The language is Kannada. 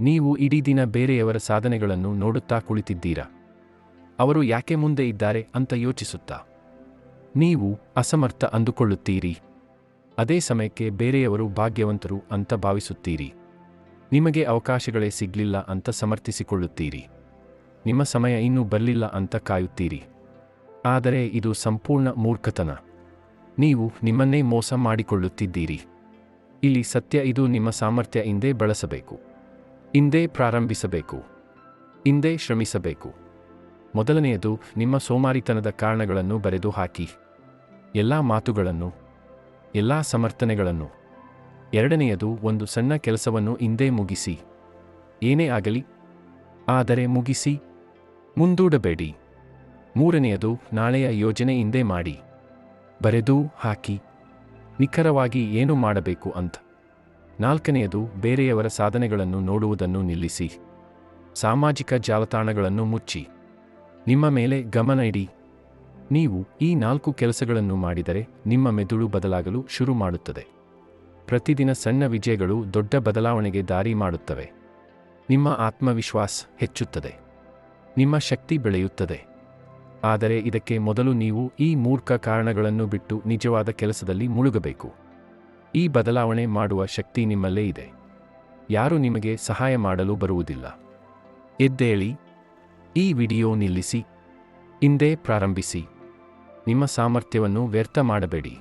ನೀವು ಇಡೀ ದಿನ ಬೇರೆಯವರ ಸಾಧನೆಗಳನ್ನು ನೋಡುತ್ತಾ ಕುಳಿತಿದ್ದೀರಾ? ಅವರು ಯಾಕೆ ಮುಂದೆ ಇದ್ದಾರೆ ಅಂತ ಯೋಚಿಸುತ್ತಾ? ನೀವು ಅಸಮರ್ಥ ಅಂದುಕೊಳ್ಳುತ್ತೀರಿ. ಅದೇ ಸಮಯಕ್ಕೆ ಬೇರೆಯವರು ಭಾಗ್ಯವಂತರು ಅಂತ ಭಾವಿಸುತ್ತೀರಿ. ನಿಮಗೆ ಅವಕಾಶಗಳೇ ಸಿಗಲಿಲ್ಲ ಅಂತ ಸಮರ್ಥಿಸಿಕೊಳ್ಳುತ್ತೀರಿ. ನಿಮ್ಮ ಸಮಯ ಇನ್ನೂ ಬರಲಿಲ್ಲ ಅಂತ ಕಾಯುತ್ತೀರಿ. ಆದರೆ ಇದು ಸಂಪೂರ್ಣ ಮೂರ್ಖತನ. ನೀವು ನಿಮ್ಮನ್ನೇ ಮೋಸ ಮಾಡಿಕೊಳ್ಳುತ್ತಿದ್ದೀರಿ. ಇಲ್ಲಿ ಸತ್ಯ ಇದು ನಿಮ್ಮ ಸಾಮರ್ಥ್ಯ ಇಂದೇ ಬಳಸಬೇಕು. ಇಂದೇ ಪ್ರಾರಂಭಿಸಬೇಕು. ಇಂದೇ ಶ್ರಮಿಸಬೇಕು. ಮೊದಲನೆಯದು, ನಿಮ್ಮ ಸೋಮಾರಿತನದ ಕಾರಣಗಳನ್ನು ಬರೆದು ಹಾಕಿ. ಎಲ್ಲ ಮಾತುಗಳನ್ನು, ಎಲ್ಲ ಸಮರ್ಥನೆಗಳನ್ನು. ಎರಡನೆಯದು, ಒಂದು ಸಣ್ಣ ಕೆಲಸವನ್ನು ಇಂದೇ ಮುಗಿಸಿ. ಏನೇ ಆಗಲಿ, ಆದರೆ ಮುಗಿಸಿ. ಮುಂದೂಡಬೇಡಿ. ಮೂರನೆಯದು, ನಾಳೆಯ ಯೋಜನೆ ಹಿಂದೆ ಮಾಡಿ. ಬರೆದು ಹಾಕಿ. ನಿಖರವಾಗಿ ಏನು ಮಾಡಬೇಕು ಅಂತ. ನಾಲ್ಕನೆಯದು ಬೇರೆಯವರ ಸಾಧನೆಗಳನ್ನು ನೋಡುವುದನ್ನು ನಿಲ್ಲಿಸಿ. ಸಾಮಾಜಿಕ ಜಾಲತಾಣಗಳನ್ನು ಮುಚ್ಚಿ. ನಿಮ್ಮ ಮೇಲೆ ಗಮನ ಇಡಿ. ನೀವು ಈ ನಾಲ್ಕು ಕೆಲಸಗಳನ್ನು ಮಾಡಿದರೆ ನಿಮ್ಮ ಮೆದುಳು ಬದಲಾಗಲು ಶುರು ಮಾಡುತ್ತದೆ. ಪ್ರತಿದಿನ ಸಣ್ಣ ವಿಜಯಗಳು ದೊಡ್ಡ ಬದಲಾವಣೆಗೆ ದಾರಿ ಮಾಡುತ್ತವೆ. ನಿಮ್ಮ ಆತ್ಮವಿಶ್ವಾಸ ಹೆಚ್ಚುತ್ತದೆ. ನಿಮ್ಮ ಶಕ್ತಿ ಬೆಳೆಯುತ್ತದೆ. ಆದರೆ ಇದಕ್ಕೆ ಮೊದಲು ನೀವು ಈ ಮೂರ್ಖ ಕಾರಣಗಳನ್ನು ಬಿಟ್ಟು ನಿಜವಾದ ಕೆಲಸದಲ್ಲಿ ಮುಳುಗಬೇಕು. ಈ ಬದಲಾವಣೆ ಮಾಡುವ ಶಕ್ತಿ ನಿಮ್ಮಲ್ಲೇ ಇದೆ. ಯಾರು ನಿಮಗೆ ಸಹಾಯ ಮಾಡಲು ಬರುವುದಿಲ್ಲ. ಎದ್ದೇಳಿ, ಈ ವಿಡಿಯೋ ನಿಲ್ಲಿಸಿ, ಹಿಂದೆ ಪ್ರಾರಂಭಿಸಿ. ನಿಮ್ಮ ಸಾಮರ್ಥ್ಯವನ್ನು ವ್ಯರ್ಥ ಮಾಡಬೇಡಿ.